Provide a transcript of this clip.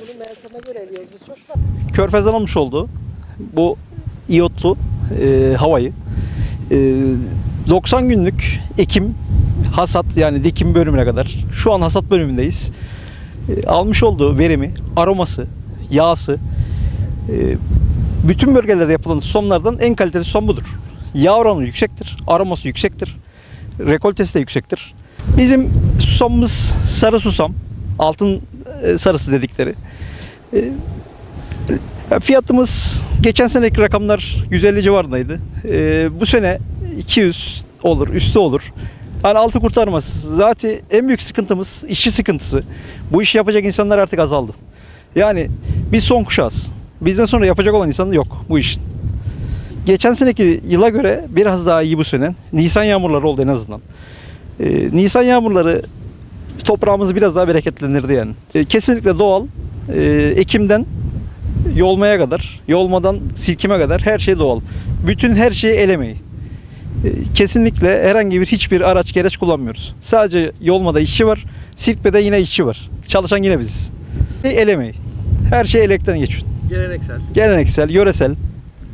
Bunu mevsime Körfez alınmış oldu. Bu iyotlu e, havayı. E, 90 günlük ekim hasat yani dikim bölümüne kadar. Şu an hasat bölümündeyiz. E, almış olduğu verimi, aroması, yağsı, e, bütün bölgelerde yapılan somlardan en kaliteli som budur. Yağ oranı yüksektir, aroması yüksektir, rekoltesi de yüksektir. Bizim susamımız sarı susam, altın e, sarısı dedikleri. E, ya Fiyatımız geçen seneki rakamlar 150 civarındaydı. Ee, bu sene 200 olur, üstü olur. Hani altı kurtarmaz. Zaten en büyük sıkıntımız işçi sıkıntısı. Bu işi yapacak insanlar artık azaldı. Yani biz son kuşağız. Bizden sonra yapacak olan insan yok bu işin. Geçen seneki yıla göre biraz daha iyi bu sene. Nisan yağmurları oldu en azından. Ee, Nisan yağmurları toprağımızı biraz daha bereketlendirdi yani. Ee, kesinlikle doğal. Ee, Ekim'den yolmaya kadar, yolmadan silkime kadar her şey doğal. Bütün her şeyi el emeği. Ee, Kesinlikle herhangi bir hiçbir araç gereç kullanmıyoruz. Sadece yolmada işçi var, silkmede yine işçi var. Çalışan yine biziz. El emeği. Her şey elekten geçiyor. Geleneksel. Geleneksel, yöresel.